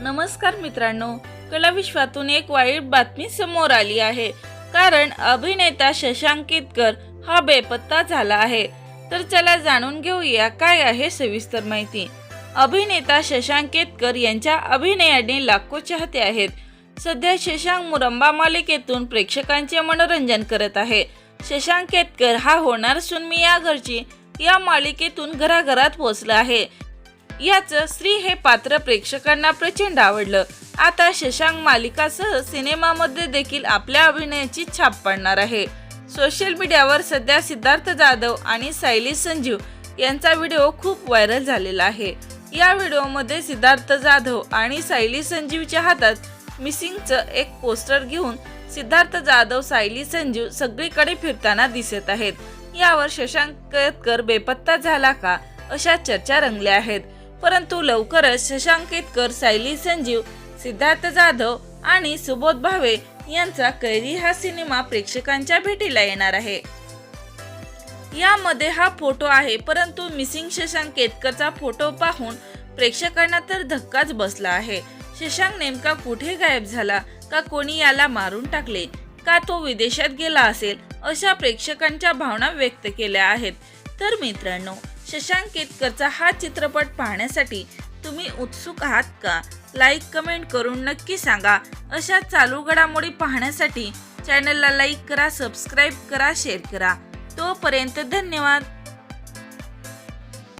नमस्कार मित्रांनो कलाविश्वातून एक वाईट बातमी समोर आली आहे. कारण अभिनेता शशांक केतकर हा बेपत्ता झाला आहे. तर चला जाणून घेऊया काय आहे सविस्तर माहिती. अभिनेता शशांक केतकर यांच्या अभिनयाने लाखो चाहते आहेत. सध्या शशांक मुरंबा मालिकेतून प्रेक्षकांचे मनोरंजन करत आहे. शशांक केतकर हा होणार सुनमी या घरची या मालिकेतून घराघरात पोहोचला आहे. याचं स्त्री हे पात्र प्रेक्षकांना प्रचंड आवडलं. आता शशांक मालिकासह सिनेमामध्ये देखील आपल्या अभिनयाची छाप पडणार आहे. सोशल मीडियावर सध्या सिद्धार्थ जाधव आणि सायली संजीव यांचा व्हिडिओ खूप व्हायरल झालेला आहे. या व्हिडिओमध्ये सिद्धार्थ जाधव आणि सायली संजीवच्या हातात मिसिंगचं एक पोस्टर घेऊन सिद्धार्थ जाधव सायली संजीव सगळीकडे फिरताना दिसत आहेत. यावर शशांक केतकर बेपत्ता झाला का अशा चर्चा रंगल्या आहेत. परंतु लवकरच शशांक केतकर सायली संजीव सिद्धार्थ जाधव आणि सुबोध भावे यांचा कैरी हा सिनेमा प्रेक्षकांच्या भेटीला येणार आहे. यामध्ये हा फोटो आहे परंतु मिसिंग शशांक केतकरचा फोटो पाहून प्रेक्षकांना तर धक्काच बसला आहे. शशांक नेमका कुठे गायब झाला? का कोणी याला मारून टाकले? का तो विदेशात गेला असेल? अशा प्रेक्षकांच्या भावना व्यक्त केल्या आहेत. तर मित्रांनो शशांक केतकरचा हा चित्रपट पाहण्यासाठी तुम्ही उत्सुक आहात का? लाईक कमेंट करून नक्की सांगा. अशा चालू घडामोडी पाहण्यासाठी चॅनलला लाईक करा सबस्क्राईब करा शेअर करा. तोपर्यंत धन्यवाद.